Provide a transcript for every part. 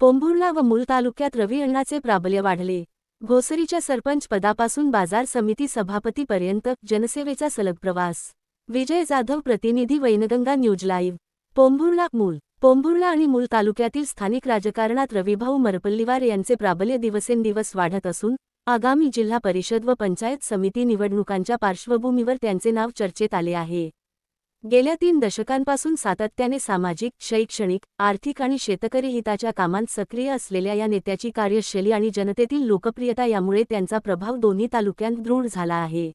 पोंभुर्ला व मूल तालुक्यात रवी अण्णाचे प्राबल्य वाढले. घोसरीच्या सरपंच पदापासून बाजार समिती सभापतीपर्यंत जनसेवेचा सलग प्रवास विजय जाधव प्रतिनिधी वैनगंगा न्यूज लाईव्ह. पोंभुर्ला मूल. पोंभुर्ला आणि मूल तालुक्यातील स्थानिक राजकारणात रविभाऊ मरपल्लीवार यांचे प्राबल्य दिवसेंदिवस वाढत असून आगामी जिल्हा परिषद व पंचायत समिती निवडणुकांच्या पार्श्वभूमीवर त्यांचे नाव चर्चेत आले आहे. गेल्या तीन दशकांपासून सातत्याने सामाजिक शैक्षणिक आर्थिक आणि शेतकरी हिताच्या कामांत सक्रिय असलेल्या या नेत्याची कार्यशैली आणि जनतेतील लोकप्रियता यामुळे त्यांचा प्रभाव दोन्ही तालुक्यांत दृढ झाला आहे.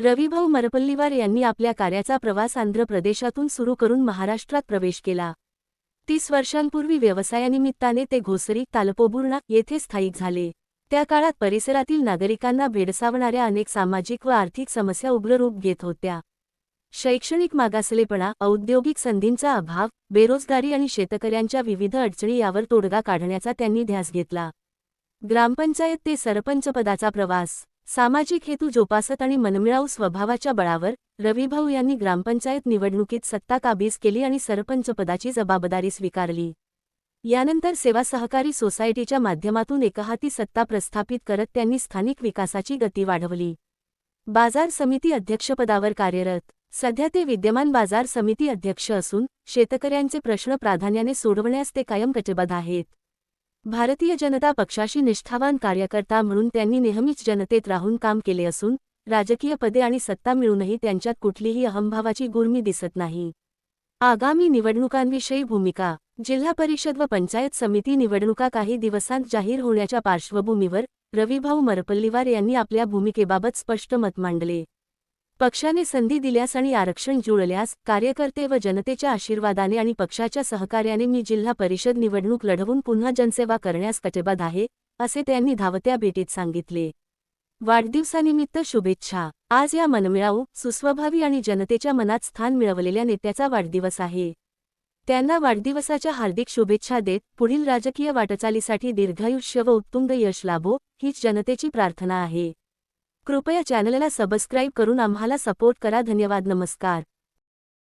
रविभाऊ मरपल्लीवार यांनी आपल्या कार्याचा प्रवास आंध्र प्रदेशातून सुरू करून महाराष्ट्रात प्रवेश केला. तीस वर्षांपूर्वी व्यवसायानिमित्ताने ते घोसरी तालपोबुर्णा येथे स्थायिक झाले. त्या काळात परिसरातील नागरिकांना भेडसावणाऱ्या अनेक सामाजिक व आर्थिक समस्या उग्र रूप घेत होत्या. शैक्षणिक मागासलेपणा औद्योगिक संधींचा अभाव बेरोजगारी आणि शेतकऱ्यांच्या विविध अडचणी यावर तोडगा काढण्याचा त्यांनी ध्यास घेतला. ग्रामपंचायत ते सरपंचपदाचा प्रवास सामाजिक हेतू जोपासत आणि मनमिळाऊ स्वभावाच्या बळावर रविभाऊ यांनी ग्रामपंचायत निवडणुकीत सत्ता काबीज केली आणि सरपंचपदाची जबाबदारी स्वीकारली. यानंतर सेवा सहकारी सोसायटीच्या माध्यमातून एकहाती सत्ता प्रस्थापित करत त्यांनी स्थानिक विकासाची गती वाढवली. बाजार समिती अध्यक्षपदावर कार्यरत सध्या ते विद्यमान बाजार समिती अध्यक्ष असून शेतकऱ्यांचे प्रश्न प्राधान्याने सोडवण्यास ते कायम कटिबद्ध आहेत. भारतीय जनता पक्षाशी निष्ठावान कार्यकर्ता म्हणून त्यांनी नेहमीच जनतेत राहून काम केले असून राजकीय पदे आणि सत्ता मिळूनही त्यांच्यात कुठलीही अहंभावाची गुर्मी दिसत नाही. आगामी निवडणुकांविषयी भूमिका जिल्हा परिषद व पंचायत समिती निवडणुका काही दिवसांत जाहीर होण्याच्या पार्श्वभूमीवर रविभाऊ मरपल्लीवार यांनी आपल्या भूमिकेबाबत स्पष्ट मत मांडले. पक्षाने संधी दिल्यास आणि आरक्षण जुळल्यास कार्यकर्ते व जनतेच्या आशीर्वादाने आणि पक्षाच्या सहकार्याने मी जिल्हा परिषद निवडणूक लढवून पुन्हा जनसेवा करण्यास कटिबद्ध आहे असे त्यांनी धावत्या भेटीत सांगितले. वाढदिवसानिमित्त शुभेच्छा. आज या मनमिळाऊ सुस्वभावी आणि जनतेच्या मनात स्थान मिळवलेल्या नेत्याचा वाढदिवस आहे. त्यांना वाढदिवसाच्या हार्दिक शुभेच्छा देत पुढील राजकीय वाटचालीसाठी दीर्घायुष्य व उत्तुंग यश लाभो हीच जनतेची प्रार्थना आहे. कृपया चॅनलला सबस्क्राईब करून आम्हाला सपोर्ट करा. धन्यवाद. नमस्कार.